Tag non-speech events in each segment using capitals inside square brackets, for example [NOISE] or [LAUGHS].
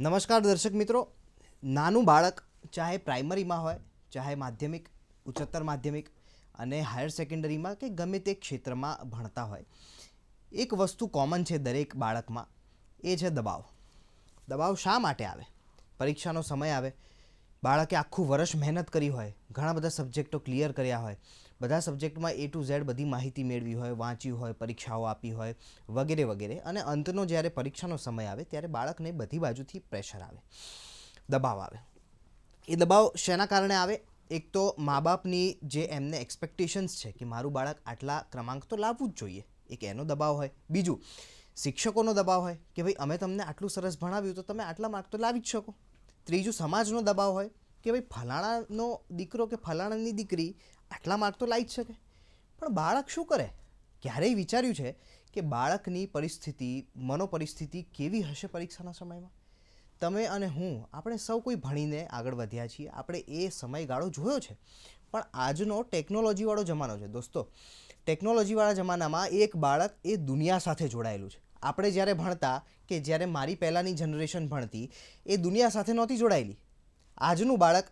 નમસ્કાર દર્શક મિત્રો. નાનું બાળક ચાહે પ્રાઇમરીમાં હોય, ચાહે માધ્યમિક, ઉચ્ચતર માધ્યમિક અને હાયર સેકન્ડરીમાં કે ગમે તે ક્ષેત્રમાં ભણતા હોય. એક વસ્તુ કોમન છે દરેક બાળકમાં, એ છે દબાવ. દબાવ શા માટે આવે? પરીક્ષાનો સમય આવે. બાળકે આખું વર્ષ મહેનત કરી હોય, ઘણા બધા સબ્જેક્ટો ક્લિયર કર્યા હોય. બધા સબ્જેક્ટમાં એ ટુ ઝેડ બધી માહિતી મેળવી હોય, વાંચ્યું હોય, પરીક્ષાઓ આપી હોય, વગેરે વગેરે. અને અંતનો જ્યારે પરીક્ષાનો સમય આવે, ત્યારે બાળકને બધી બાજુથી પ્રેશર આવે. દબાવ આવે. એ દબાવ શેના કારણે આવે? એક તો મા બાપની જે એમને એક્સપેક્ટેશન્સ છે કે મારું બાળક આટલા ક્રમાંક તો લાવવું જ જોઈએ. એક એનો દબાવ હોય. બીજું, શિક્ષકોનો દબાવ હોય કે ભાઈ, અમે તમને આટલું સરસ ભણાવ્યું તો તમે આટલા માર્ક તો લાવી જ શકો. ત્રીજું સમાજનો દબાવ હોય કે ભાઈ ફલાણાનો દીકરો કે ફલાણાની દીકરી આટલા માર્ક તો લાવી જ શકે. પણ બાળક શું કરે? ક્યારેય વિચાર્યું છે કે બાળકની પરિસ્થિતિ, મનોપરિસ્થિતિ કેવી હશે પરીક્ષાના સમયમાં? તમે અને હું, આપણે સૌ કોઈ ભણીને આગળ વધ્યા છીએ. આપણે એ સમયગાળો જોયો છે. પણ આજનો ટેકનોલોજીવાળો જમાનો છે. દોસ્તો ટેકનોલોજીવાળા જમાનામાં એક બાળક એ દુનિયા સાથે જોડાયેલું છે. આપણે જ્યારે ભણતા કે જ્યારે મારી પહેલાંની જનરેશન ભણતી, એ દુનિયા સાથે નહોતી જોડાયેલી. આજનું બાળક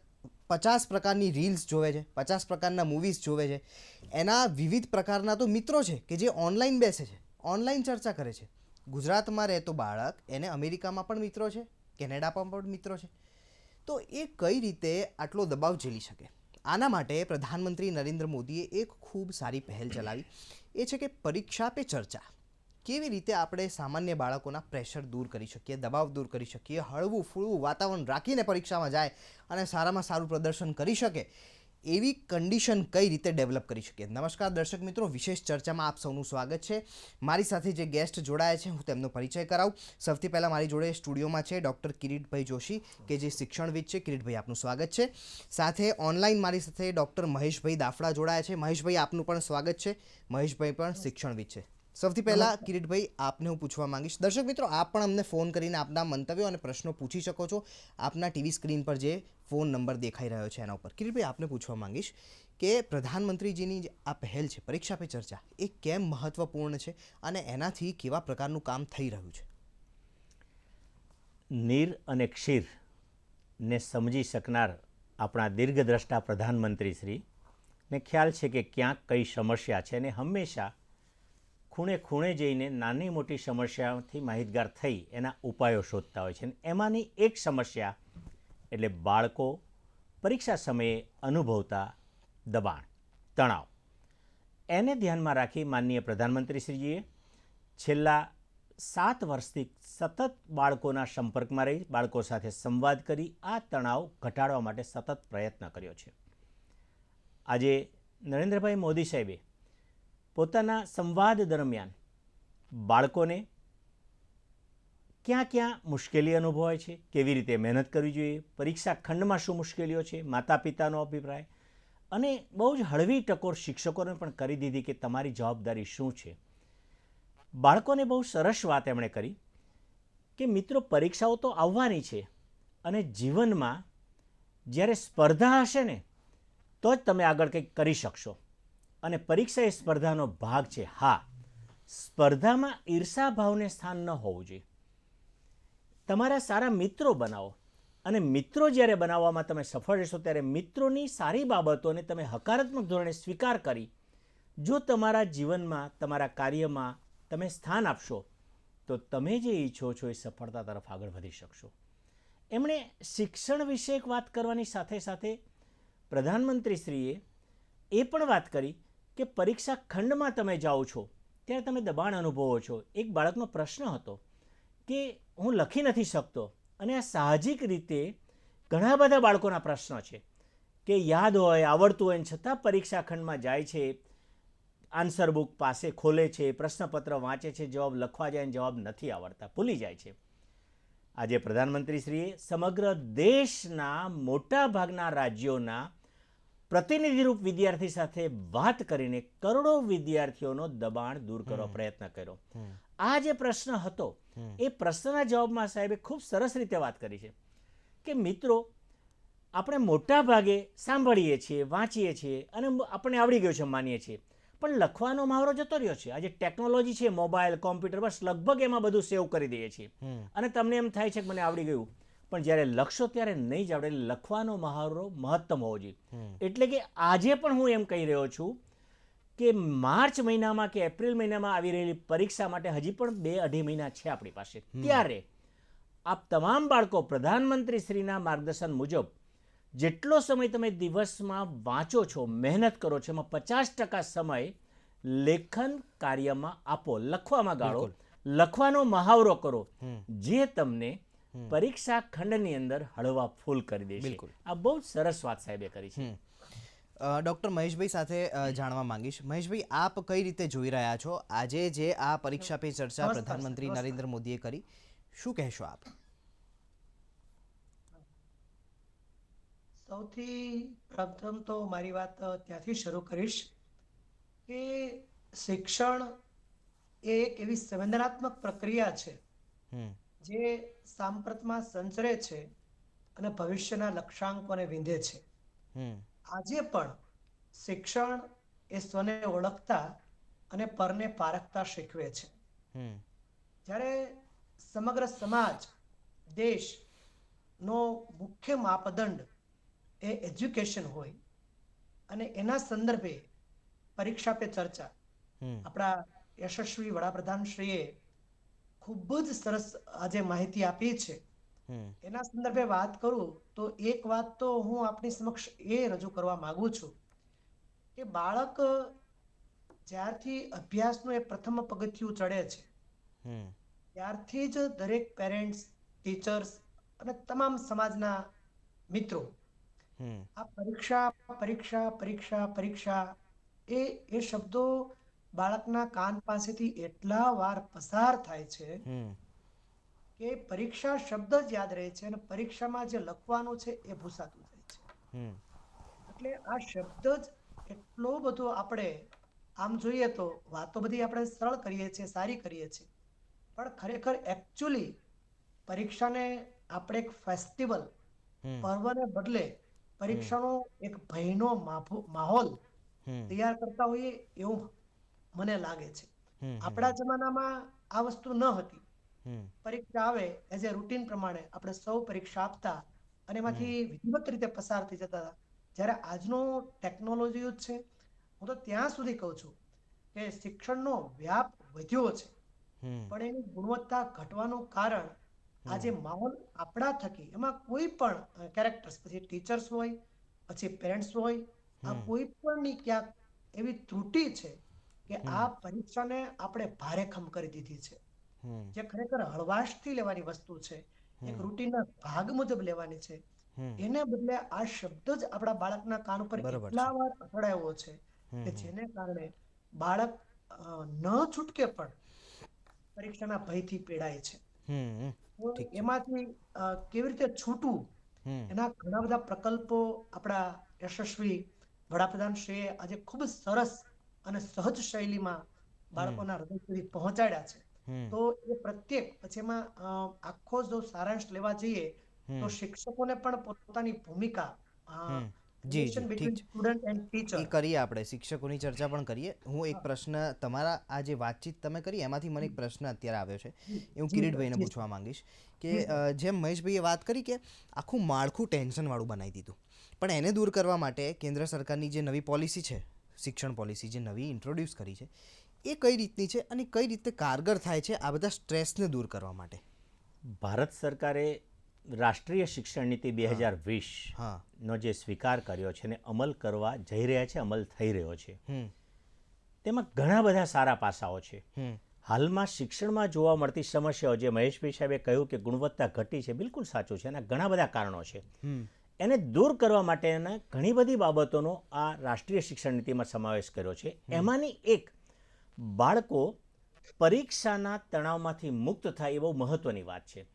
પચાસ પ્રકારની રીલ્સ જોવે છે, પચાસ પ્રકારના મૂવીઝ જોવે છે. એના વિવિધ પ્રકારના તો મિત્રો છે કે જે ઓનલાઈન બેસે છે ઓનલાઈન ચર્ચા કરે છે. ગુજરાતમાં રહેતો બાળક એને અમેરિકામાં પણ મિત્રો છે, કેનેડામાં પણ મિત્રો છે. તો એ કઈ રીતે આટલો દબાવ ઝીલી શકે? આના માટે પ્રધાનમંત્રી નરેન્દ્ર મોદીએ એક ખૂબ સારી પહેલ ચલાવી. એ છે કે પરીક્ષા પે ચર્ચા. કેવી રીતે આપણે સામાન્ય બાળકોના પ્રેશર દૂર કરી શકીએ, દબાવ દૂર કરી શકીએ, હળવું ફૂળવું વાતાવરણ રાખીને પરીક્ષામાં જાય અને સારામાં સારું પ્રદર્શન કરી શકે, એવી કન્ડિશન કઈ રીતે ડેવલપ કરી શકીએ? નમસ્કાર દર્શક મિત્રો, વિશેષ ચર્ચામાં આપ સૌનું સ્વાગત છે. મારી સાથે જે ગેસ્ટ જોડાયા છે, હું તેમનો પરિચય કરાવું. સૌથી પહેલાં મારી જોડે સ્ટુડિયોમાં છે ડૉક્ટર કિરીટભાઈ જોશી, કે જે શિક્ષણવિદ છે. કિરીટભાઈ, આપનું સ્વાગત છે. સાથે ઓનલાઈન મારી સાથે ડૉક્ટર મહેશભાઈ દાફડા જોડાયા છે. મહેશભાઈ, આપનું પણ સ્વાગત છે. મહેશભાઈ પણ શિક્ષણવિદ છે. સૌથી પહેલાં કિરીટભાઈ આપને હું પૂછવા માંગીશ. દર્શક મિત્રો આપ પણ અમને ફોન કરીને આપના મંતવ્યો અને પ્રશ્નો પૂછી શકો છો. આપના ટીવી સ્ક્રીન પર જે ફોન નંબર દેખાઈ રહ્યો છે એના ઉપર. કિરીટભાઈ આપને પૂછવા માંગીશ કે પ્રધાનમંત્રીજીની જે આ પહેલ છે પરીક્ષા પે ચર્ચા એ કેમ મહત્વપૂર્ણ છે અને એનાથી કેવા પ્રકારનું કામ થઈ રહ્યું છે? નીર અને ક્ષીર ને સમજી શકનાર આપણા દીર્ઘદ્રષ્ટા પ્રધાનમંત્રી શ્રી ને ખ્યાલ છે કે ક્યાંક કઈ સમસ્યા છે અને હંમેશા ખૂણે ખૂણે જઈને નાની મોટી સમસ્યાઓથી માહિતગાર થઈ એના ઉપાયો શોધતા હોય છે. અને એમાંની એક સમસ્યા એટલે બાળકો પરીક્ષા સમયે અનુભવતા દબાણ, તણાવ. એને ધ્યાનમાં રાખી માનનીય પ્રધાનમંત્રીશ્રીજીએ છેલ્લા સાત વર્ષથી સતત બાળકોના સંપર્કમાં રહી, બાળકો સાથે સંવાદ કરી આ તણાવ ઘટાડવા માટે સતત પ્રયત્ન કર્યો છે. આજે નરેન્દ્રભાઈ મોદી સાહેબે પોતાના સંવાદ દરમિયાન બાળકોને ક્યાં ક્યાં મુશ્કેલી અનુભવાય છે, કેવી રીતે મહેનત કરવી જોઈએ, પરીક્ષા ખંડમાં શું મુશ્કેલીઓ છે માતા પિતાનો અભિપ્રાય અને બહુ જ હળવી ટકોર શિક્ષકોને પણ કરી દીધી કે તમારી જવાબદારી શું છે. બાળકોને બહુ સરસ વાત એમણે કરી કે મિત્રો પરીક્ષાઓ તો આવવાની છે અને જીવનમાં જ્યારે સ્પર્ધા હશે ને, તો જ તમે આગળ કંઈક કરી શકશો. અને પરીક્ષા એ સ્પર્ધાનો ભાગ છે. હા, સ્પર્ધામાં ઈર્ષા ભાવને સ્થાન ન હોવું જોઈએ. તમારા સારા મિત્રો બનાવો અને મિત્રો જ્યારે બનાવવામાં તમે સફળ રહેશો ત્યારે મિત્રોની સારી બાબતોને તમે હકારાત્મક ધોરણે સ્વીકાર કરી. જો તમારા જીવનમાં, તમારા કાર્યમાં તમે સ્થાન આપશો, તો તમે જે ઈચ્છો છો એ સફળતા તરફ આગળ વધી શકશો. એમણે શિક્ષણ વિશે વાત કરવાની સાથે સાથે પ્રધાનમંત્રીશ્રીએ એ પણ વાત કરી કે પરીક્ષા ખંડમાં તમે જાઓ છો, ત્યારે તમે દબાણ અનુભવો છો. એક બાળકનો પ્રશ્ન હતો કે હું લખી નથી શકતો, અને આ સાહજિક રીતે ઘણા બધા બાળકોના પ્રશ્નો છે કે યાદ હોય, આવડતું હોય છતાં પરીક્ષા ખંડમાં જાય છે, આન્સર બુક પાસે ખોલે છે, પ્રશ્નપત્ર વાંચે છે, જવાબ લખવા જાય જવાબ નથી આવડતા, ભૂલી જાય છે. આજે પ્રધાનમંત્રીશ્રીએ સમગ્ર દેશના મોટાભાગના રાજ્યોના પ્રતિનિધિરૂપ વિદ્યાર્થી સાથે વાત કરીને કરોડો વિદ્યાર્થીઓનો દબાણ દૂર કરવા પ્રયત્ન કર્યો. આ જે પ્રશ્ન હતો એ પ્રશ્નના જવાબમાં સાહેબે ખૂબ સરસ રીતે વાત કરી છે. કે મિત્રો આપણે મોટા ભાગે સાંભળીએ છીએ વાંચીએ છીએ અને આપણે આવડી ગયું છે માનીએ છીએ. પણ લખવાનો મહાવરો જતો રહ્યો છે. આજે ટેકનોલોજી છે મોબાઈલ કોમ્પ્યુટર બસ લગભગ એમાં બધું સેવ કરી દઈએ છીએ. અને તમને એમ થાય છે કે મને આવડી ગયું. પણ જ્યારે લખશો ત્યારે નહીં જ આવડે. લખવાનો મહાવરો મહત્તમ હોવો જોઈએ. એટલે કે આજે પણ હું એમ કહી રહ્યો છું કે માર્ચ મહિનામાં કે એપ્રિલ મહિનામાં આવી રહેલી પરીક્ષા માટે હજી પણ બે અઢી મહિના છે આપણી પાસે. ત્યારે આપ તમામ બાળકો પ્રધાનમંત્રી શ્રીના માર્ગદર્શન મુજબ જેટલો સમય તમે દિવસમાં વાંચો છો મહેનત કરો છો એમાં પચાસ ટકા સમય લેખન કાર્યમાં આપો લખવામાં ગાળો. લખવાનો મહાવરો કરો. જે તમને પરીક્ષા ખંડની અંદર હળવા ફૂલ કરી દે બિલકુલ. આ બહુ સરસ વાત સાહેબે કરી છે. ડૉક્ટર મહેશભાઈ સાથે જાણવા માંગીશ. મહેશભાઈ આપ કઈ રીતે જોઈ રહ્યા છો? આજે જે આ પરીક્ષા પે ચર્ચા પ્રધાનમંત્રી નરેન્દ્ર મોદીએ કરી શું કહેશો આપ? સૌથી પ્રથમ તો મારી વાત ત્યાંથી શરૂ કરીશ કે શિક્ષણ એ એક એવી સંવેદનાત્મક પ્રક્રિયા છે. હમ. જે સાંપ્રતમાં સંચરે છે અને ભવિષ્યના લક્ષ્યાંકોને વિંધે છે. આજે પણ શિક્ષણ એ સ્વને ઓળખતા અને પરને પારખતા શીખવે છે. જ્યારે સમગ્ર સમાજ દેશનો મુખ્ય માપદંડ એ એજ્યુકેશન હોય અને એના સંદર્ભે પરીક્ષા પે ચર્ચા આપણા યશસ્વી વડાપ્રધાનશ્રીએ ખૂબ જ સરસ આજે માહિતી આપી છે. એના સંદર્ભે વાત કરું તો એક વાત તો હું આપની સમક્ષ એ રજૂ કરવા માંગુ છું કે બાળક જ્યારથી અભ્યાસનું એ પ્રથમ પગથિયું ચડે છે હમ. ત્યારથી જ દરેક પેરેન્ટ્સ ટીચર્સ અને તમામ સમાજના મિત્રો આ પરીક્ષા પરીક્ષા પરીક્ષા પરીક્ષા એ એ શબ્દો બાળકના કાન પાસેથી એટલા વાર પસાર થાય છે કે પરીક્ષા શબ્દ જ યાદ રહે છે અને પરીક્ષામાં જે લખવાનું છે એ ભૂસાતું જાય છે. એટલે આ શબ્દ જ એટલો બધો આપણે આમ જોઈએ તો વાતો બધી આપણે સરળ કરીએ છીએ સારી કરીએ છીએ. પણ ખરેખર એકચ્યુઅલી પરીક્ષાને આપણે એક ફેસ્ટિવલ પર્વને બદલે પરીક્ષાનો એક ભયનો માહોલ તૈયાર કરતા હોઈએ એવું મને લાગે છે. આપણા જમાનામાં આ વસ્તુ ન હતી. પરીક્ષા આવે એઝ એ રૂટીન પ્રમાણે આપણે સૌ પરીક્ષા આપતા અને એમાંથી વિધિવત રીતે પસાર થઈ જતા હતા. જ્યારે આજનો ટેકનોલોજી યુગ છે હું તો ત્યાં સુધી કહું છું કે શિક્ષણનો વ્યાપ વધ્યો છે. પણ એની ગુણવત્તા ઘટવાનું કારણ આજે માહોલ આપણા થકી એમાં કોઈ પણ કેરેક્ટર્સ પછી ટીચર્સ હોય પછી પેરેન્ટ્સ હોય આ કોઈ પણની ક્યાંક એવી ત્રુટિ છે કે આ પરીક્ષાને આપણે ભારેખમ કરી દીધી છે. જે ખરેખર હળવાશથી લેવાની વસ્તુ છે એક રૂટીનના ભાગ મુજબ લેવાની છે. એને બદલે આ શબ્દ જ આપણા બાળકના કાન ઉપર એટલા વાર અથડાયો છે કે જેને કારણે બાળક ન છૂટકે પણ પરીક્ષાના ભયથી પીડાય છે. એમાંથી કેવી રીતે છૂટવું? એના ઘણા બધા પ્રકલ્પો આપણા યશસ્વી વડાપ્રધાન શ્રીએ આજે ખૂબ સરસ અને સહજ શૈલીમાં બાળકોના હૃદય સુધી પહોંચાડ્યા છે. તો એ પ્રત્યેક પછી એમાં આખો જો સારાંશ લેવા જઈએ તો શિક્ષકોને પણ પોતાની ભૂમિકા. જી, સ્ટુડન્ટ એન્ડ ટીચર કરીએ આપણે શિક્ષકોની ચર્ચા પણ કરીએ. હું એક પ્રશ્ન તમારા આ જે વાતચીત તમે કરી એમાંથી મને એક પ્રશ્ન અત્યારે આવ્યો છે. એ હું કિરીટભાઈને પૂછવા માંગીશ કે જેમ મહેશભાઈએ વાત કરી કે આખું માળખું ટેન્શનવાળું બનાવી દીધું. પણ એને દૂર કરવા માટે કેન્દ્ર સરકારની જે નવી પોલિસી છે શિક્ષણ પોલિસી જે નવી ઇન્ટ્રોડ્યુસ કરી છે એ કઈ રીતની છે અને કઈ રીતે કારગર થાય છે આ બધા સ્ટ્રેસને દૂર કરવા માટે? ભારત સરકારે રાષ્ટ્રીય શિક્ષણ નીતિ બે હજાર વીસ નો જે સ્વીકાર કર્યો છે ને અમલ કરવા જઈ રહ્યા છે અમલ થઈ રહ્યો છે. તેમાં ઘણા બધા સારા પાસાઓ છે. હાલમાં શિક્ષણમાં જોવા મળતી સમસ્યાઓ જે મહેશભાઈ સાહેબે કહ્યું કે ગુણવત્તા ઘટી છે બિલકુલ સાચું છે એના ઘણા બધા કારણો છે. એને દૂર કરવા માટેના ઘણી બધી બાબતોનો આ રાષ્ટ્રીય શિક્ષણ નીતિમાં સમાવેશ કર્યો છે. એમાંની એક બાળકો પરીક્ષાના તણાવમાંથી મુક્ત થાય એ બહુ મહત્વની વાત છે.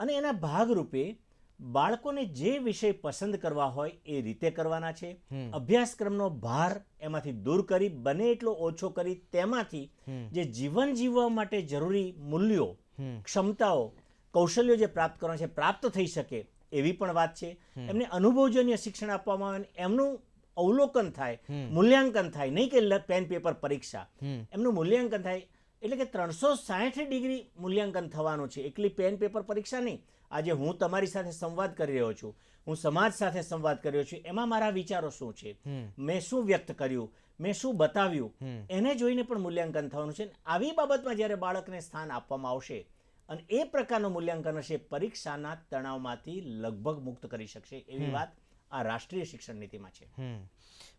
અને એના ભાગરૂપે બાળકોને જે વિષય પસંદ કરવા હોય એ રીતે કરવાના છે. અભ્યાસક્રમનો ભાર એમાંથી દૂર કરી બને એટલો ઓછો કરી તેમાંથી જે જીવન જીવવા માટે જરૂરી મૂલ્યો ક્ષમતાઓ કૌશલ્યો જે પ્રાપ્ત કરવાના છે પ્રાપ્ત થઈ શકે એવી પણ વાત છે. એમને અનુભવજન્ય શિક્ષણ આપવામાં આવે એમનું અવલોકન થાય મૂલ્યાંકન થાય. નહીં કે પેન પેપર પરીક્ષા. એમનું મૂલ્યાંકન થાય. એટલે કે ત્રણસો સાઠ ડિગ્રી મૂલ્યાંકન થવાનું છે. એકલી પેન પેપર પરીક્ષા નહીં. આજે હું તમારી સાથે સંવાદ કરી રહ્યો છું. હું સમાજ સાથે સંવાદ કર્યો છું. એમાં મારા વિચારો શું છે? મેં શું વ્યક્ત કર્યું? મેં શું બતાવ્યું? એને જોઈને પણ મૂલ્યાંકન થવાનું છે. આવી બાબતમાં જ્યારે બાળકને સ્થાન આપવામાં આવશે અને એ પ્રકારનું મૂલ્યાંકન હશે પરીક્ષાના તણાવમાંથી લગભગ મુક્ત કરી શકશે એવી વાત આ રાષ્ટ્રીય શિક્ષણ નીતિમાં છે.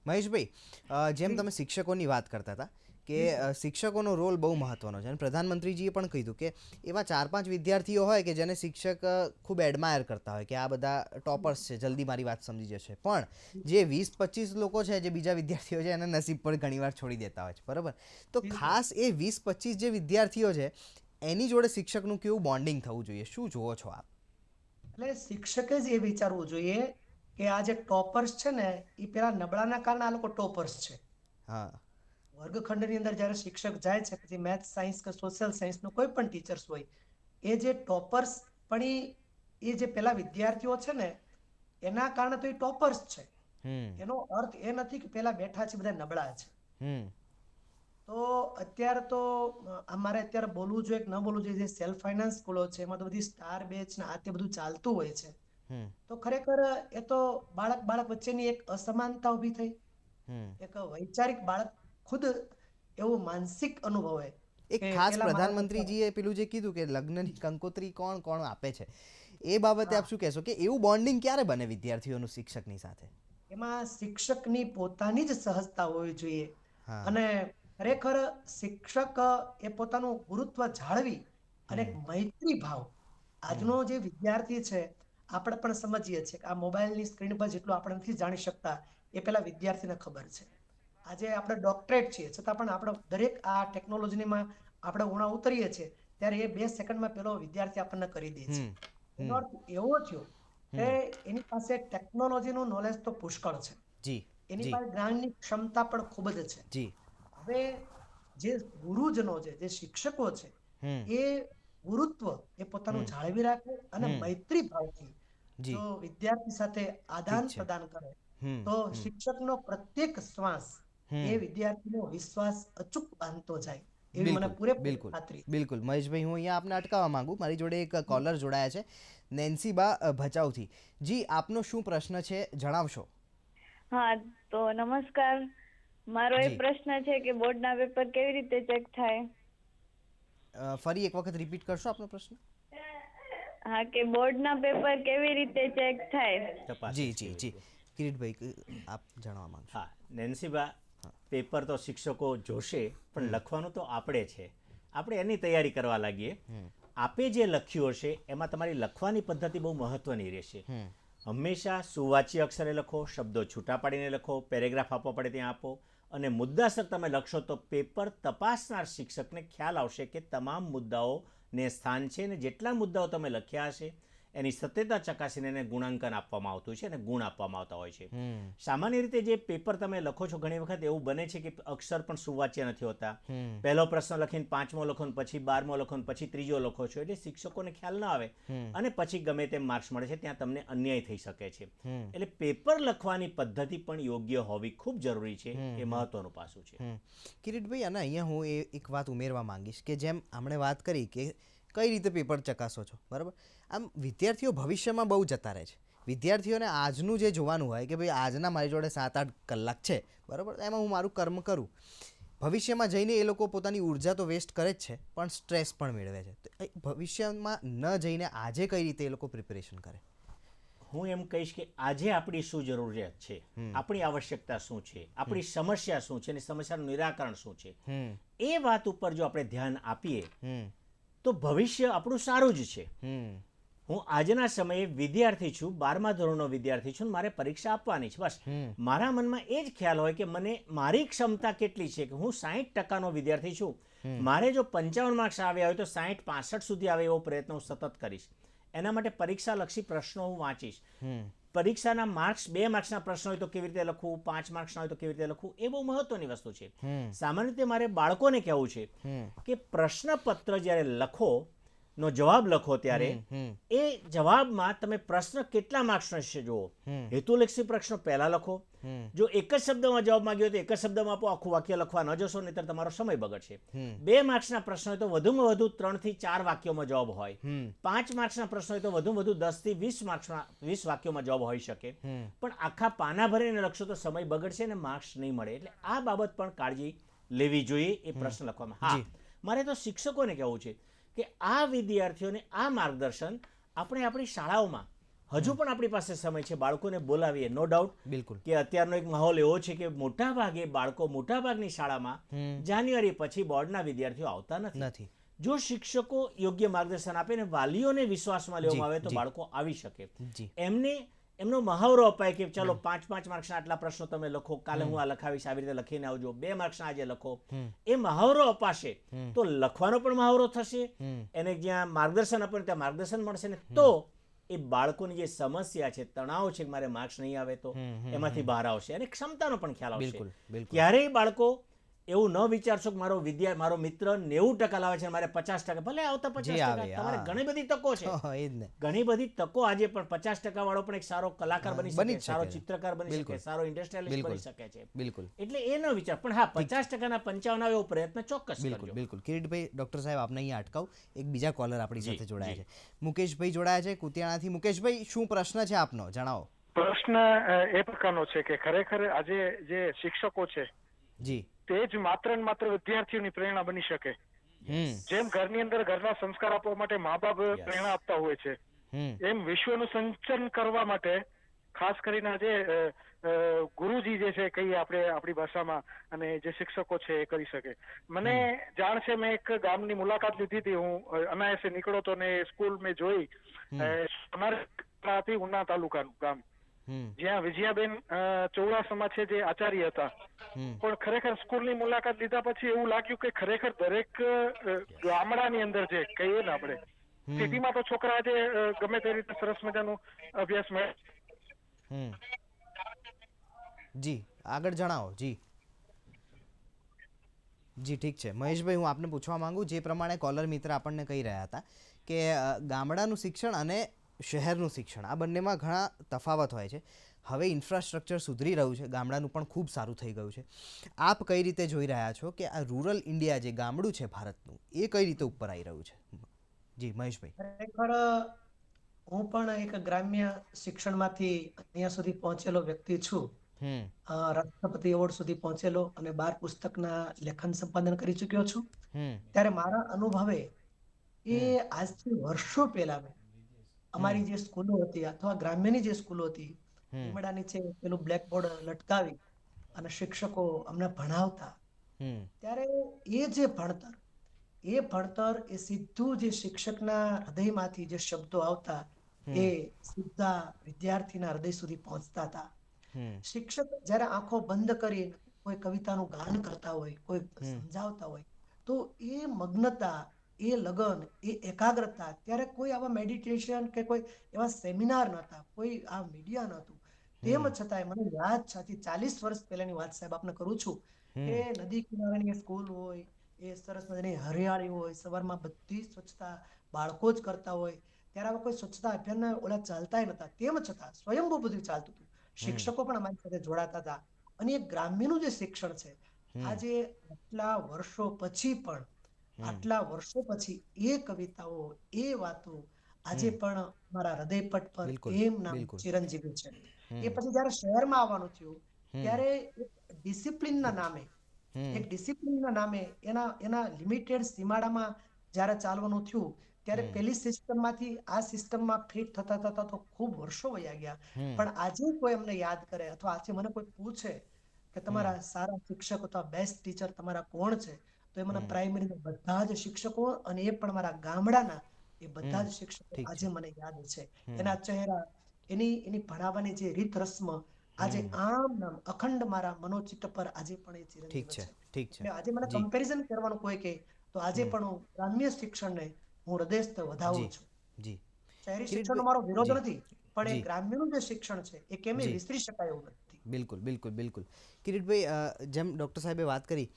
મહેશભાઈ જેમ તમે શિક્ષકોની વાત કરતા હતા કે શિક્ષકોનો રોલ બહુ મહત્વનો છે અને પ્રધાનમંત્રીજીએ પણ કીધું કે એવા ચાર પાંચ વિદ્યાર્થીઓ હોય કે જેને શિક્ષક ખૂબ એડમાયર કરતા હોય કે આ બધા ટોપર્સ છે જલ્દી મારી વાત સમજી જશે. પણ જે વીસ પચીસ લોકો છે જે બીજા વિદ્યાર્થીઓ છે એને નસીબ પર ઘણીવાર છોડી દેતા હોય છે બરાબર? તો ખાસ એ વીસ પચીસ જે વિદ્યાર્થીઓ છે એની જોડે શિક્ષકનું કેવું બોન્ડિંગ થવું જોઈએ? શું જુઓ છો આપ? એટલે શિક્ષકે જ એ વિચારવું જોઈએ કે આ જે ટોપર્સ છે ને એ પેલા નબળાના કારણે આ લોકો ટોપર્સ છે. હા. વર્ગખંડની અંદર જ્યારે શિક્ષક જાય છે પછી મેથ સાયન્સ કે સોશિયલ સાયન્સનો કોઈ પણ ટીચર્સ હોય એ જે ટોપર્સ પણ એ જે પેલા વિદ્યાર્થીઓ છે ને એના કારણે તો એ ટોપર્સ છે. હમ. એનો અર્થ એ નથી કે પેલા બેઠા છે બધા નબળા છે. હમ. તો અત્યારે તો અમારે અત્યારે બોલવું જોઈએ કે ન બોલવું જોઈએ જે સેલ્ફ ફાઇનાન્સ સ્કૂલો છે એમાં તો બધી સ્ટાર બેચ ને આ તે બધું ચાલતું હોય છે. તો ખરેખર એ તો બાળક બાળક વચ્ચેની એક અસમાનતા ઊભી થઈ. એક વૈચારિક બાળક ખુદ એવો માનસિક અનુભવે એક ખાસ પ્રધાનમંત્રીજીએ પેલું જે કીધું કે લગ્નની કંકોત્રી કોણ કોણ આપે છે? એ બાબતે આપ શું કહેશો કે એવું બોન્ડિંગ ક્યારે બને વિદ્યાર્થીઓનું શિક્ષકની સાથે? એમાં શિક્ષકની પોતાની જ સહજતા હોવી જોઈએ. અને ખરેખર શિક્ષક એ પોતાનું ગુરુત્વ જાળવી અને મૈત્રી ભાવ. આજનો જે વિદ્યાર્થી છે આપણે પણ સમજીએ છીએ કે આ મોબાઈલની સ્ક્રીન પર જેટલું આપણે નથી જાણી શકતા એ પેલા વિદ્યાર્થીને ખબર છે. આજે આપણે ડોક્ટરેટ છીએ છતાં પણ આપણે દરેક આ ટેકનોલોજીમાં આપણે ઉણા ઉતરીએ છીએ ત્યારે એ બે સેકન્ડમાં પેલો વિદ્યાર્થી આપણને કરી દે છે. એનો અર્થ એવો થયો કે એની પાસે ટેકનોલોજીનું નોલેજ તો પુષ્કળ છે. એની પાસે જ્ઞાનની ક્ષમતા પણ ખૂબ જ છે. જી. હવે જે ગુરુજનો છે જે શિક્ષકો છે એ ગુરુત્વ એ પોતાનું જાળવી રાખે અને મૈત્રી ભાવથી જો. વિદ્યાર્થી સાથે આદાન પ્રદાન કરે તો શિક્ષકનો પ્રત્યેક શ્વાસ એ વિદ્યાર્થીનો વિશ્વાસ અચૂક બાંધતો જાય મને બિલકુલ. બિલકુલ. બિલકુલ. મહેશભાઈ હું અહીંયા આપને અટકાવવા માંગુ. મારી જોડે એક કોલર જોડાયા છે. નેન્સીબા ભચાઉથી. જી આપનો શું પ્રશ્ન છે? જણાવશો. હા તો નમસ્કાર. મારો એ જી. પ્રશ્ન છે કે બોર્ડના પેપર કેવી રીતે ચેક થાય? અ, ફરી એક વખત રિપીટ કરશો આપનો પ્રશ્ન? હા કે બોર્ડના પેપર કેવી રીતે ચેક થાય? તપાસ. જી જી જી. કિરીટભાઈ ક- આપ જણાવવા માંગશો. હા નેન્સીબા પેપર તો શિક્ષકો જોશે પણ લખવાનું તો આપણે છે. આપણે એની તૈયારી કરવા લાગીએ. આપે જે લખ્યું હશે એમાં તમારી લખવાની પદ્ધતિ બહુ મહત્વની રહેશે. હમ. હંમેશા સુવાચ્ય અક્ષરે લખો શબ્દો છૂટા પાડીને લખો પેરેગ્રાફ આપવા પડે ત્યાં આપો. અને મુદ્દાસર તમે લખશો તો પેપર તપાસનાર શિક્ષકને ખ્યાલ આવશે કે તમામ મુદ્દાઓને સ્થાન છે અને જેટલા મુદ્દાઓ તમે લખ્યા હશે એની સત્યતા ચકાસીને એને ગુણાંકન આપવામાં આવતું છે અને ગુણ આપવામાં આવતા હોય છે. સામાન્ય રીતે જે પેપર તમે લખો છો ઘણી વખત એવું બને છે કે અક્ષર પણ સુવાચ્ય નથી હોતા. પહેલો પ્રશ્ન લખીને પાંચમો લખો ને પછી બારમો લખો ને પછી ત્રીજો લખો છો એટલે શિક્ષકોને ખ્યાલ ના આવે. અને પછી ગમે તેમ માર્ક્સ મળે છે ત્યાં તમને અન્યાય થઈ શકે છે. એટલે પેપર લખવાની પદ્ધતિ પણ યોગ્ય હોવી ખૂબ જરૂરી છે એ મહત્વનું પાસું છે. કિરીટભાઈ અને અહીંયા હું એ એક વાત ઉમેરવા માંગીશ કે જેમ આપણે વાત કરી કે કઈ રીતે પેપર ચકાસો છો? બરાબર? આમ વિદ્યાર્થીઓ ભવિષ્યમાં બહુ જતા રહે છે. વિદ્યાર્થીઓને આજનું જે જોવાનું હોય કે ભાઈ આજના મારી જોડે સાત આઠ કલાક છે બરાબર? એમાં હું મારું કર્મ કરું. ભવિષ્યમાં જઈને એ લોકો પોતાની ઊર્જા તો વેસ્ટ કરે જ છે પણ સ્ટ્રેસ પણ મેળવે છે. તો એ ભવિષ્યમાં ન જઈને આજે કઈ રીતે એ લોકો પ્રિપેરેશન કરે? હું એમ કહીશ કે આજે આપણી શું જરૂરિયાત છે? આપણી આવશ્યકતા શું છે? આપણી સમસ્યા શું છે? અને સમસ્યાનું નિરાકરણ શું છે? એ વાત ઉપર જો આપણે ધ્યાન આપીએ તો ભવિષ્ય આપણું સારું જ છે. હું આજના સમયે વિદ્યાર્થી છું બારમા ધોરણનો વિદ્યાર્થી છું મારે પરીક્ષા આપવાની છે. બસ. મારા મનમાં એ જ ખ્યાલ હોય કે મને મારી ક્ષમતા કેટલી છે કે હું સાહીઠ ટકાનો વિદ્યાર્થી છું. મારે જો પંચાવન માર્ક્સ આવ્યા હોય તો સાહીઠ પાસઠ સુધી આવે એવો પ્રયત્ન હું સતત કરીશ. એના માટે પરીક્ષાલક્ષી પ્રશ્નો હું વાંચીશ. પરીક્ષાના માર્ક્સ બે માર્ક્સના પ્રશ્ન હોય તો કેવી રીતે લખવું પાંચ માર્ક્સના હોય તો કેવી રીતે લખવું એ બહુ મહત્વની વસ્તુ છે. સામાન્ય રીતે મારે બાળકોને કહેવું છે કે પ્રશ્નપત્ર જ્યારે લખો નો જવાબ લખો ત્યારે એ જવાબમાં તમે પ્રશ્ન કેટલા માર્ક્સનો છે જુઓ. હેતુલક્ષી પ્રશ્નો પહેલા લખો. જો એક જ શબ્દમાં જવાબ માંગ્યો તો એક જ શબ્દમાં આપો આખું વાક્ય લખવા ન જશો નહીતર તમારો સમય બગડશે. બે માર્ક્સના પ્રશ્નો હોય તો વધુમાં વધુ ત્રણથી ચાર વાક્યોમાં જવાબ હોય. પાંચ માર્ક્સના પ્રશ્નો હોય તો વધુમાં વધુ દસથી વીસ માર્ક્સના વીસ વાક્યોમાં જવાબ હોઈ શકે. પણ આખા પાના ભરીને લખશો તો સમય બગડશે અને માર્ક્સ નહીં મળે. એટલે આ બાબત પણ કાળજી લેવી જોઈએ એ પ્રશ્ન લખવામાં. હા. મારે તો શિક્ષકોને કહેવું છે કે આ વિદ્યાર્થીઓને આ માર્ગદર્શન આપણે આપણી શાળાઓમાં. હજુ પણ આપણી પાસે સમય છે બાળકોને બોલાવીએ નો ડાઉટ બિલકુલ. કે અત્યારનો એક માહોલ એવો છે કે મોટા ભાગે બાળકો મોટા ભાગની શાળામાં જાન્યુઆરી પછી બોર્ડના વિદ્યાર્થીઓ આવતા નથી. નથી. જો શિક્ષકો યોગ્ય માર્ગદર્શન આપે ને વાલીઓને વિશ્વાસમાં લેવામાં આવે તો બાળકો આવી શકે. એમને એમનો મહાવરો અપાય કે ચલો પાંચ પાંચ માર્ક્સના આટલા પ્રશ્નો તમે લખો કાલે હું આ લખાવીશ આવી રીતે લખીને આવજો. બે માર્ક્સના આજે લખો. એ મહાવરો અપાશે તો લખવાનો પણ મહાવરો થશે. એને જ્યાં માર્ગદર્શન આપે ત્યાં માર્ગદર્શન મળશે ને. તો એ બાળકોની જે સમસ્યા છે તણાવ છે કે મારે માર્ક્સ નહીં આવે તો એમાંથી બહાર આવશે. અને ક્ષમતાનો પણ ખ્યાલ આવશે. ક્યારેય બાળકો એવું ન વિચારશો કે મારો વિદ્યા મારો મિત્ર નેવું ટકા લાવે છે મારે પચાસ ટકા ભલે આવતા પચાસ ટકા તમારે ઘણી બધી તકો છે. [LAUGHS] ઘણી બધી તકો આજે પણ પચાસ ટકા વાળો પણ એક સારો કલાકાર બની બની શકે સારો ચિત્રકાર બની શકે સારો ઇન્ડસ્ટ્રીયલિસ્ટ બની શકે છે. બિલકુલ. એટલે એ ન વિચાર પણ હા પચાસ ટકાના પંચાવન એવો પ્રયત્ન ચોક્કસ બિલકુલ બિલકુલ. કિરીટભાઈ ડોક્ટર સાહેબ આપને અહીંયા અટકાવ. એક બીજા કોલર આપણી સાથે જોડાયા છે. મુકેશભાઈ જોડાયા છે કુતિયાણાથી. મુકેશભાઈ શું પ્રશ્ન છે આપનો? જણાવો. પ્રશ્ન એ પ્રકારનો છે કે ખરેખર આજે જે શિક્ષકો છે જી. તે જ માત્ર ને માત્ર વિદ્યાર્થીઓની પ્રેરણા બની શકે. જેમ ઘરની અંદર ઘરના સંસ્કાર આપવા માટે મા બાપ પ્રેરણા આપતા હોય છે એમ વિશ્વનું સંચન કરવા માટે ખાસ કરીને આજે ગુરુજી જે છે કહીએ આપણે આપણી ભાષામાં અને જે શિક્ષકો છે એ કરી શકે. મને જાણ છે મેં એક ગામની મુલાકાત લીધી હતી હું અનાયાસે નીકળો તો ને સ્કૂલ મેં જોઈ. સોનાર ઉના તાલુકાનું ગામ. જ્યાં વિજયાબેન અ, છે જે આચાર્ય હતા. પણ ખરેખર સ્કૂલની મુલાકાત લીધા પછી એવું લાગ્યું કે ખરેખર દરેક ગામડાની અંદર જે કહીએ ને આપણે સિટીમાં તો છોકરા આજે ગમે તે રીતે સરસ મજાનું અભ્યાસ મળે. જી આગળ જણાવો જી. જી ઠીક છે. મહેશભાઈ હું આપને પૂછવા માંગુ જે પ્રમાણે કોલર મિત્ર આપણને કહી રહ્યા હતા કે ગામડાનું શિક્ષણ અને શહેરનું શિક્ષણ. આ બંનેમાં ઘણા તફાવત હોય છે. હવે ઇન્ફ્રાસ્ટ્રક્ચર સુધરી રહ્યું છે. ગામડાનું પણ ખૂબ સારું થઈ ગયું છે. આપ કઈ રીતે જોઈ રહ્યા છો કે આ રૂરલ ઇન્ડિયા જે ગામડું છે ભારતનું એ કઈ રીતે ઉપર આવી રહ્યું છે? જી મહેશભાઈ. ખરેખર હું પણ એક ગ્રામ્ય શિક્ષણમાંથી અહીંયા સુધી પહોંચેલો વ્યક્તિ છું. રાષ્ટ્રપતિ એવોર્ડ સુધી પહોંચેલો અને બાર પુસ્તકના લેખન સંપાદન કરી ચુક્યો છું. ત્યારે મારા અનુભવે એ આજથી વર્ષો પહેલા મેં અમારી જે સ્કૂલો હતી અથવા ગ્રામ્યની જે સ્કૂલો હતી ઉમેડા નીચે પેલું બ્લેકબોર્ડ લટકાવી અને શિક્ષકો અમને ભણાવતા. ત્યારે એ જે ભણતર એ ભણતર એ સીધું જે શિક્ષકના હૃદયમાંથી જે શબ્દો આવતા એ સીધા વિદ્યાર્થીના હૃદય સુધી પહોંચતા હતા. શિક્ષક જ્યારે આંખો બંધ કરીને કોઈ કવિતાનું ગાન કરતા હોય કોઈ સમજાવતા હોય તો એ મગ્નતા એ લગન એ એકાગ્રતા ત્યારે કોઈ આવા મેડિટેશન કે કોઈ એવા સેમિનાર નહોતા કોઈ આ મીડિયા નહોતું. તેમ છતાંય મને યાદ છે આજથી ચાલીસ વર્ષ પહેલાની વાત સાહેબ આપને કરું છું. કે નદી કિનારાની સ્કૂલ હોય એ સરસ મજાની હરિયાળી હોય સવારમાં બધી સ્વચ્છતા બાળકો જ કરતા હોય ત્યારે આવા કોઈ સ્વચ્છતા અભિયાનના ઓલા ચાલતા નહોતા. તેમ છતાં સ્વયંભૂ બધું ચાલતું હતું. શિક્ષકો પણ અમારી સાથે જોડાતા હતા. અને એ ગ્રામ્યનું જે શિક્ષણ છે આજે આટલા વર્ષો પછી પણ આટલા વર્ષો પછી એ કવિતાઓ એ વાતો આજે પણ મારા હૃદયપટ પર બિલકુલ, એમ નામ ચિરંજીવી છે. એ પછી જયારે શહેરમાં આવવાનું થયું ત્યારે ડિસિપ્લિનના નામે એક ડિસિપ્લિનના નામે એના એના લિમિટેડ સીમાડામાં જ્યારે ચાલવાનું થયું ત્યારે પેલી સિસ્ટમમાંથી આ સિસ્ટમમાં ફિટ થતા થતા તો ખૂબ વર્ષો વયા ગયા. પણ આજે કોઈ અમને યાદ કરે અથવા આજે મને કોઈ પૂછે કે તમારા સારા શિક્ષક અથવા બેસ્ટ ટીચર તમારા કોણ છે? તો એ મને પ્રાઇમરીના બધા જ શિક્ષકો અને એ પણ મારા ગામડાના એ બધા જ શિક્ષકો આજે મને યાદ છે. એના ચહેરા એની એની ભણાવવાની જે રીત રસમ આજે આમ નામ અખંડ મારા મનોચિત્ત પર આજે પણ એ ઠીક છે. છે. ઠીક છે. આજે મને કમ્પેરિઝન કરવાનું કોઈ કે તો આજે પણ હું ગ્રામ્ય શિક્ષણને હું હૃદયસ્થ વધાવું છું. જી. શહેરી શિક્ષણનો મારો વિરોધ નથી પણ. એ ગ્રામ્યનું જે શિક્ષણ છે એ કેમ વિસ્તરી શકાય એવું નથી. બિલકુલ બિલકુલ બિલકુલ. કિરીટભાઈ જેમ ડૉક્ટર સાહેબે વાત કરી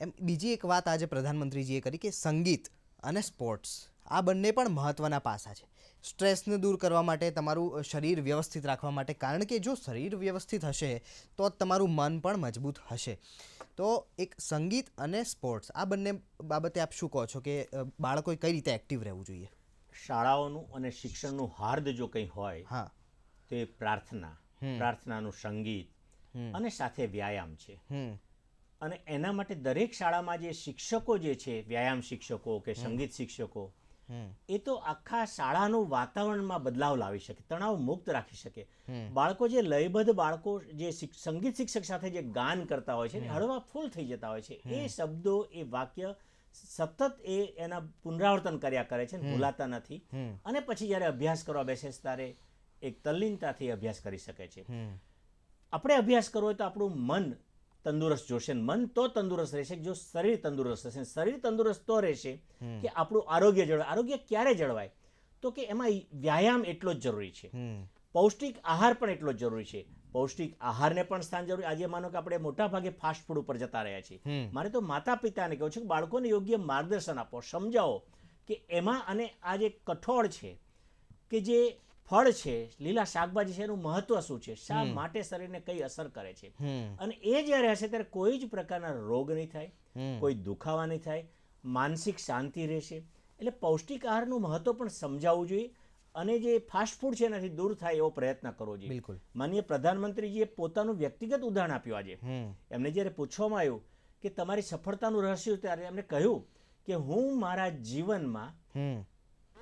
એમ બીજી એક વાત આજે પ્રધાનમંત્રીજીએ કરી કે સંગીત અને સ્પોર્ટ્સ આ બંને પણ મહત્ત્વના પાસા છે. સ્ટ્રેસને દૂર કરવા માટે તમારું શરીર વ્યવસ્થિત રાખવા માટે કારણ કે જો શરીર વ્યવસ્થિત હશે તો તમારું મન પણ મજબૂત હશે. તો એક સંગીત અને સ્પોર્ટ્સ આ બંને બાબતે આપ શું કહો છો કે બાળકોએ કઈ રીતે એક્ટિવ રહેવું જોઈએ? શાળાઓનું અને શિક્ષણનું હાર્દ જો કંઈ હોય હા. તો એ પ્રાર્થના પ્રાર્થનાનું સંગીત અને સાથે વ્યાયામ છે. અને એના માટે દરેક શાળામાં જે શિક્ષકો જે છે વ્યાયામ શિક્ષકો કે સંગીત શિક્ષકો એ તો આખા શાળાનું વાતાવરણમાં બદલાવ લાવી શકે તણાવ મુક્ત રાખી શકે. બાળકો જે લયબદ્ધ બાળકો જે સંગીત શિક્ષક સાથે જે ગાન કરતા હોય છે હળવા ફૂલ થઈ જતા હોય છે. એ શબ્દો એ વાક્ય સતત એ એના પુનરાવર્તન કર્યા કરે છે ભૂલાતા નથી. અને પછી જ્યારે અભ્યાસ કરવા બેસે ત્યારે એક તલ્લીનતાથી અભ્યાસ કરી શકે છે. આપણે અભ્યાસ કરવો હોય તો આપણું મન તંદુરસ્ત જોશે. મન તો તંદુરસ્ત રહેશે જો શરીર તંદુરસ્ત હશે. શરીર તંદુરસ્ત તો રહેશે કે આપણું આરોગ્ય જળવાય. આરોગ્ય ક્યારે જળવાય? તો કે એમાં વ્યાયામ એટલો જ જરૂરી છે. પૌષ્ટિક આહાર પણ એટલો જ જરૂરી છે. પૌષ્ટિક આહારને પણ સ્થાન જરૂરી. આજે માનો કે આપણે મોટા ભાગે ફાસ્ટ ફૂડ ઉપર જતા રહ્યા છીએ. મારે તો માતા પિતાને કહું છું કે બાળકોને યોગ્ય માર્ગદર્શન આપો. સમજાવો કે એમાં અને આ જે કઠોળ છે કે જે ફળ છે લીલા શાકભાજી છે એનું મહત્વ શું છે? શા માટે શરીરને કઈ અસર કરે છે? અને એ જ્યારે હશે ત્યારે કોઈ જ પ્રકારના રોગ નહીં થાય કોઈ દુખાવા નહીં થાય માનસિક શાંતિ રહેશે. એટલે પૌષ્ટિક આહારનું મહત્વ પણ સમજાવવું જોઈએ અને જે ફાસ્ટ ફૂડ છે એનાથી દૂર થાય એવો પ્રયત્ન કરવો જોઈએ. બિલકુલ. માનીય પ્રધાનમંત્રીજીએ પોતાનું વ્યક્તિગત ઉદાહરણ આપ્યું આજે. એમને જ્યારે પૂછવામાં આવ્યું કે તમારી સફળતાનું રહસ્ય ત્યારે એમણે કહ્યું કે હું મારા જીવનમાં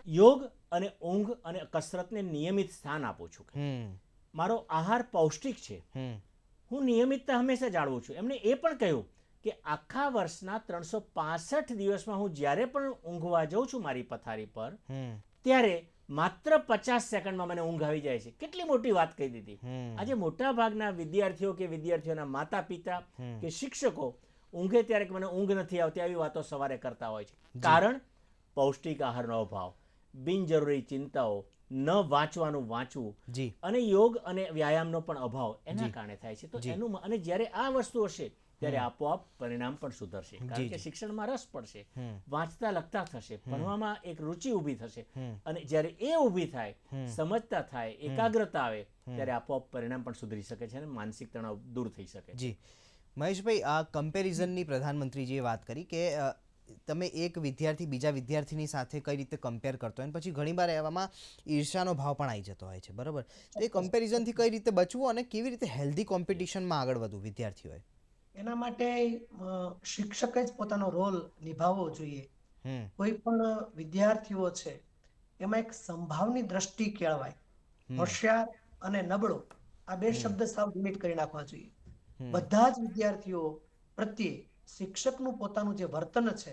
યોગ અને ઊંઘ અને કસરતને નિયમિત સ્થાન આપું છું મારો આહાર પૌષ્ટિક છે. હું નિયમિતતા હંમેશા જાળવું છું. એમણે એ પણ કહ્યું કે આખા વર્ષના ત્રણસો પાસઠ દિવસમાં હું જ્યારે પણ ઊંઘવા જાઉં છું મારી પથારી પર ત્યારે માત્ર પચાસ સેકન્ડમાં મને ઊંઘ આવી જાય છે. કેટલી મોટી વાત કહી દીધી. આજે મોટા ભાગના વિદ્યાર્થીઓ કે વિદ્યાર્થીઓના માતા પિતા કે શિક્ષકો ઊંઘે ત્યારે મને ઊંઘ નથી આવતી આવી વાતો સવારે કરતા હોય છે. કારણ પૌષ્ટિક આહારનો અભાવ. બિનજરૂરી ચિંતાઓ ન વાંચવાનું વાંચવું જી. અને યોગ અને વ્યાયામનો પણ અભાવ એના કારણે થાય છે. તો એનું અને જ્યારે આ વસ્તુ હશે ત્યારે આપોઆપ પરિણામ પણ સુધરશે. કારણ કે શિક્ષણમાં રસ પડશે. વાંચતા લખતા થશે. ભણવામાં એક રુચિ ઊભી થશે. અને જ્યારે એ ઊભી થાય સમજતા થાય એકાગ્રતા આવે ત્યારે આપોઆપ પરિણામ પણ સુધરી શકે છે અને માનસિક તણાવ દૂર થઈ શકે જી. મહેશભાઈ આ કમ્પેરિઝનની પ્રધાનમંત્રીજીએ વાત કરી કે તમે એક વિદ્યાર્થી બીજા વિદ્યાર્થીની સાથે કઈ રીતે કમ્પેર કરતો હોય અને પછી ઘણીવાર એવામાં ઈર્ષાનો ભાવ પણ આવી જતો હોય છે બરાબર? તો એ કમ્પેરિઝનથી કઈ રીતે બચવું અને કેવી રીતે હેલ્ધી કોમ્પિટિશનમાં આગળ વધવું વિદ્યાર્થીઓએ? એના માટે શિક્ષકે જ પોતાનો રોલ નિભાવવો જોઈએ. કોઈ પણ વિદ્યાર્થીઓ છે એમાં એક સંભાવની દ્રષ્ટિ કેળવાય. હોશિયાર અને નબળો આ બે શબ્દ સાવ ડિલીટ કરી નાખવા જોઈએ. બધા જ વિદ્યાર્થીઓ પ્રત્યે શિક્ષકનું પોતાનું જે વર્તન છે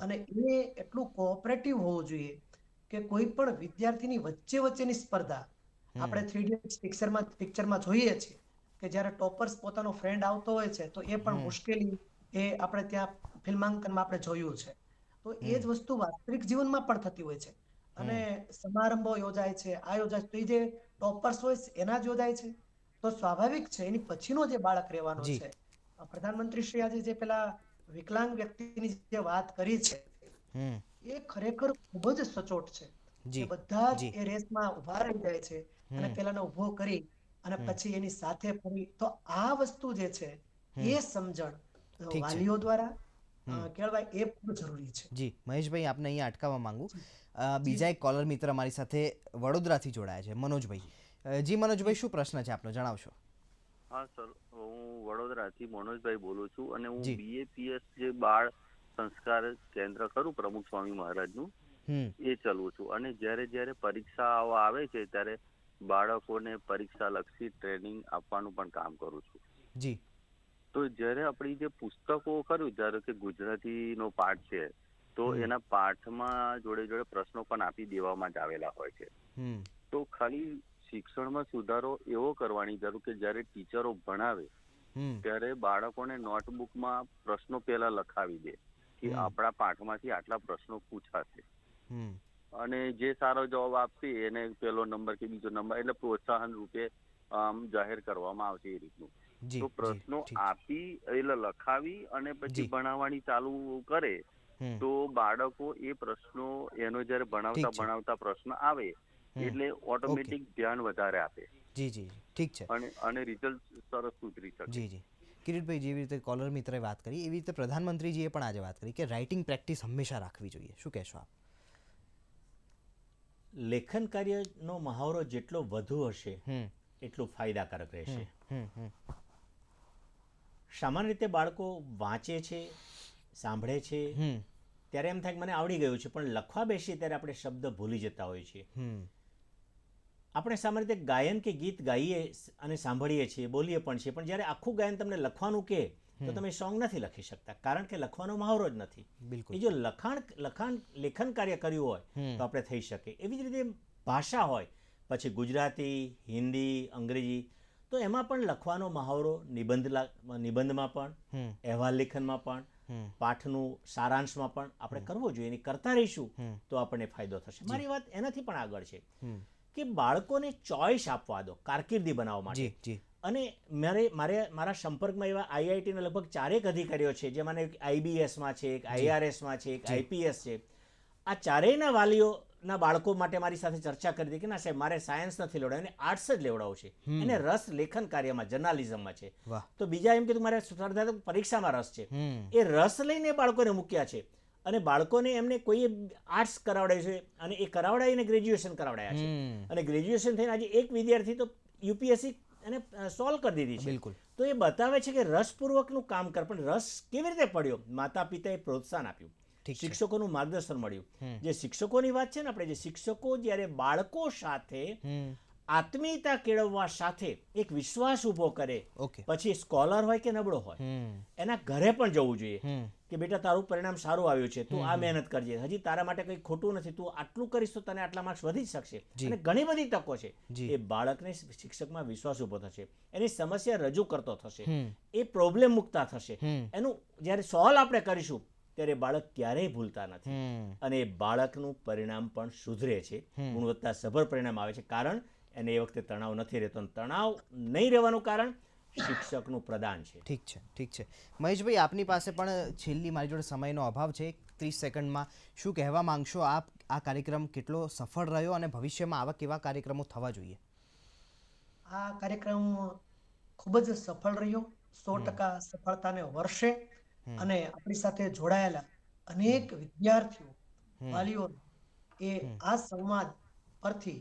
અને એ એટલું કોઓપરેટિવ હોવું જોઈએ કે કોઈ પણ વિદ્યાર્થીની વચ્ચે વચ્ચેની સ્પર્ધા. આપણે થ્રી ઇડિયટ્સ પિક્ચરમાં પિક્ચરમાં જોઈએ છીએ કે જ્યારે ટોપર્સ પોતાનો ફ્રેન્ડ આવતો હોય છે તો એ પણ મુશ્કેલી એ આપણે ત્યાં ફિલ્માંકનમાં આપણે જોયું છે. તો એ જ વસ્તુ વાસ્તવિક જીવનમાં પણ થતી હોય છે. અને સમારંભો યોજાય છે આ યોજાય છે. તો એ જે ટોપર્સ હોય એના જ યોજાય છે. તો સ્વાભાવિક છે એની પછીનો જે બાળક રહેવાનો છે પ્રધાનમંત્રી શ્રી આજે જે પેલા વિકલાંગ વ્યક્તિની જે વાત કરી છે એ ખરેખર ખૂબ જ સચોટ છે. જી, બધા જ એ રેસમાં ઊભા રહી જાય છે અને પેલાને ઊભો કરી અને પછી એની સાથે ફરી. તો આ વસ્તુ જે છે એ સમજણ વાલીઓ દ્વારા કેળવાય એ ખૂબ જરૂરી છે. જી મહેશભાઈ આપને અહીંયા અટકાવવા માંગુ. બીજા એક કોલર મિત્ર મારી સાથે વડોદરાથી જોડાયા છે મનોજભાઈ. જી મનોજભાઈ શું પ્રશ્ન છે આપનો? જણાવશો. હા સર. હું વડોદરાથી મનોજભાઈ બોલું છું અને હું બીએપીએસ જે બાળ સંસ્કાર કેન્દ્ર કરું પ્રમુખ સ્વામી મહારાજનું એ ચલવું છું. અને જ્યારે જ્યારે પરીક્ષાઓ આવે છે ત્યારે બાળકોને પરીક્ષા લક્ષી ટ્રેનિંગ આપવાનું પણ કામ કરું છું. જી. તો જ્યારે આપણી જે પુસ્તકો ખરું ધારો કે ગુજરાતીનો પાઠ છે તો. એના પાઠમાં જોડે જોડે પ્રશ્નો પણ આપી દેવામાં જ આવેલા હોય છે. તો ખાલી શિક્ષણમાં સુધારો એવો કરવાની જરૂર કે જ્યારે ટીચરો ભણાવે ત્યારે બાળકોને નોટબુકમાં પ્રશ્નો પહેલા લખાવી દે કે. આપણા પાઠમાંથી આટલા પ્રશ્નો પૂછાશે. અને જે સારો જવાબ આપશે એને પેલો નંબર કે બીજો નંબર એટલે પ્રોત્સાહન રૂપે આમ જાહેર કરવામાં આવશે એ રીતનું. તો પ્રશ્નો આપી એટલે લખાવી અને પછી. ભણાવવાની ચાલુ કરે તો બાળકો એ પ્રશ્નો એનો જયારે ભણાવતા ભણાવતા પ્રશ્ન આવે એટલે ઓટોમેટિક ધ્યાન વધારે આપે. જી જી ઠીક છે. અને અને રિઝલ્ટ સરસ સુધરી શકે. જી જી. કિરીટભાઈ જેવી રીતે કોલર મિત્રે વાત કરી એવી રીતે પ્રધાનમંત્રીજીએ પણ આજે વાત કરી કે રાઇટિંગ પ્રેક્ટિસ હંમેશા રાખવી જોઈએ. શું કહેશો આપ? લેખન કાર્યનો મહાવરો જેટલો વધુ હશે હમ. એટલું ફાયદાકારક રહેશે. હમ હમ સામાન્ય રીતે બાળકો વાંચે છે સાંભળે છે. ત્યારે એમ થાય કે મને આવડી ગયું છે પણ લખવા બેસીએ ત્યારે આપણે શબ્દ ભૂલી જતા હોઈએ છીએ. હમ. આપણે સામાન્ય રીતે ગાયન કે ગીત ગાઈએ અને સાંભળીએ છીએ બોલીએ પણ છીએ પણ જ્યારે આખું ગાયન તમને લખવાનું કે તો તમે સોંગ નથી લખી શકતા કારણ કે લખવાનો મહાવરો જ નથી. બિલકુલ. એ જો લખાણ લખાણ લેખન કાર્ય કર્યું હોય તો આપણે થઈ શકે. એવી જ રીતે ભાષા હોય પછી ગુજરાતી હિન્દી અંગ્રેજી તો એમાં પણ લખવાનો મહાવરો નિબંધ નિબંધમાં પણ અહેવાલ લેખનમાં પણ પાઠનું સારાંશમાં પણ આપણે કરવો જોઈએ. એની કરતા રહીશું તો આપણને ફાયદો થશે. મારી વાત એનાથી પણ આગળ છે. કે બાળકોને ચોઈસ આપવા દો કારકિર્દી બનાવવા માટે. જી જી. અને મારે મારે મારા સંપર્કમાં એવા આઈઆઈટીના લગભગ ચારેક અધિકારીઓ છે જેમાં એક આઈબીએસમાં છે એક આઈઆરએસમાં છે એક આઈપીએસ છે. આ ચારેયના વાલીઓના બાળકો માટે મારી સાથે ચર્ચા કરી હતી કે ના સાહેબ મારે સાયન્સ નથી લેવડાવું એને આર્ટ્સ જ લેવડાવવું છે. એને રસ લેખન કાર્યમાં જર્નાલિઝમમાં છે. તો બીજા એમ કીધું મારે સ્પર્ધાત્મક પરીક્ષામાં રસ છે. એ રસ લઈને બાળકોને મૂક્યા છે. અને બાળકોને એમને કોઈએ આર્ટ્સ કરાવડાય છે અને એ કરાવડાવીને ગ્રેજ્યુએશન કરાવડાયા છે. અને ગ્રેજ્યુએશન થઈને આજે એક વિદ્યાર્થી તો યુપીએસસી એને સોલ્વ કરી દીધી છે. બિલકુલ. તો એ બતાવે છે કે રસપૂર્વકનું કામ કર પણ રસ કેવી રીતે પડ્યો? માતા પિતાએ પ્રોત્સાહન આપ્યું. શિક્ષકોનું માર્ગદર્શન મળ્યું. જે શિક્ષકોની વાત છે ને આપણે જે શિક્ષકો જ્યારે બાળકો સાથે આત્મીયતા કેળવવા સાથે એક વિશ્વાસ ઊભો કરે પછી સ્કોલર હોય કે નબળો હોય એના ઘરે પણ જવું જોઈએ. કે બેટા તારું પરિણામ સારું આવ્યું છે તું આ મહેનત કરજે. હજી તારા માટે કંઈ ખોટું નથી તું આટલું કરીશ તો તને આટલા માર્ક્સ વધી શકશે. અને ઘણી બધી તકો છે. એ બાળકને શિક્ષકમાં વિશ્વાસ ઊભો થશે. એની સમસ્યા રજૂ કરતો થશે. એ પ્રોબ્લેમ મુકતા થશે. એનું જ્યારે સોલ્વ આપણે કરીશું ત્યારે બાળક ક્યારેય ભૂલતા નથી. અને એ બાળકનું પરિણામ પણ સુધરે છે. ગુણવત્તા સભર પરિણામ આવે છે. કારણ એને એ વખતે તણાવ નથી રહેતો. તણાવ નહીં રહેવાનું કારણ શિક્ષકનું પ્રદાન છે. ઠીક છે ઠીક છે. મહેશભાઈ આપની પાસે પણ છેલ્લી મારી જોડે સમયનો અભાવ છે. ત્રીસ સેકન્ડમાં શું કહેવા માંગશો? આપ આ કાર્યક્રમ કેટલો સફળ રહ્યો અને ભવિષ્યમાં આવા કેવા કાર્યક્રમો થવા જોઈએ? આ કાર્યક્રમ ખૂબ જ સફળ રહ્યો. સો ટકા સફળતાને વર્ષે અને આપણી સાથે જોડાયેલા અનેક વિદ્યાર્થીઓ વાલીઓ એ આ સંવાદ પરથી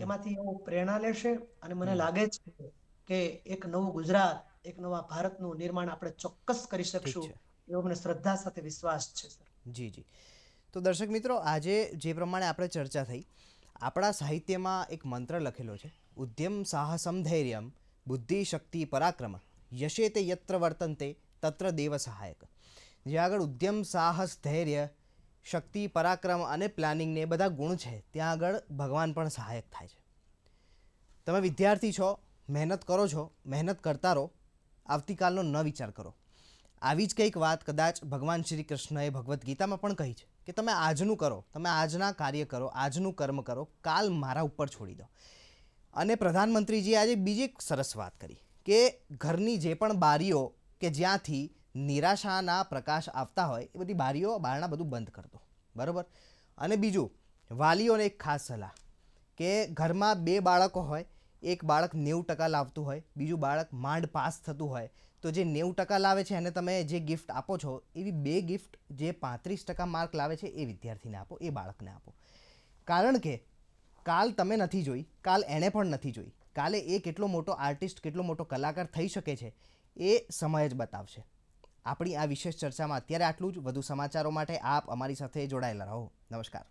એમાંથી એઓ પ્રેરણા લેશે અને મને લાગે છે કે એક નવું ગુજરાત એક નવા ભારતનું નિર્માણ આપણે ચોક્કસ કરી શકશું. એવો મને શ્રદ્ધા સાથે વિશ્વાસ છે સર. જી જી. તો દર્શક મિત્રો આજે જે પ્રમાણે આપણે ચર્ચા થઈ આપણા સાહિત્યમાં એક મંત્ર લખેલો છે. ઉદ્યમ સાહસમ ધૈર્યમ બુદ્ધિ શક્તિ પરાક્રમ યશે તે યત્ર વર્તનતે તત્ર દેવ સહાયક. જે આગળ ઉદ્યમ સાહસ ધૈર્ય શક્તિ પરાક્રમ અને પ્લાનિંગને એ બધા ગુણ છે ત્યાં આગળ ભગવાન પણ સહાયક થાય છે. તમે વિદ્યાર્થી છો મહેનત કરો છો, મહેનત કરતા રહો, આવતીકાલનો ન વિચાર કરો. આવી જ કંઈક વાત કદાચ ભગવાન શ્રી કૃષ્ણએ ભગવદ્ ગીતામાં પણ કહી છે કે તમે આજનું કરો, તમે આજના કાર્ય કરો, આજનું કર્મ કરો, કાલ મારા ઉપર છોડી દો. અને પ્રધાનમંત્રીજીએ આજે બીજી એક સરસ વાત કરી કે ઘરની જે પણ બારીઓ કે જ્યાંથી નિરાશાના પ્રકાશ આવતા હોય, એ બધી બારીઓ બારણા બધું બંધ કરી દો. બરાબર? અને બીજું, વાલીઓને એક ખાસ સલાહ કે ઘરમાં બે બાળકો હોય એક બાળક નેવું ટકા લાવતું હોય, બીજું બાળક માંડ પાસ થતું હોય, તો જે નેવું ટકા લાવે છે એને તમે જે ગિફ્ટ આપો છો, એવી બે ગિફ્ટ જે પાંત્રીસ ટકા માર્ક લાવે છે એ વિદ્યાર્થીને આપો, એ બાળકને આપો. કારણ કે કાલ તમે નથી જોઈ, કાલ એણે પણ નથી જોઈ, કાલે એ કેટલો મોટો આર્ટિસ્ટ કેટલો મોટો કલાકાર થઈ શકે છે, એ સમય જ બતાવશે. આપણી આ વિશેષ ચર્ચામાં અત્યારે આટલું જ. વધુ સમાચારો માટે આપ અમારી સાથે જોડાયેલા રહો. નમસ્કાર.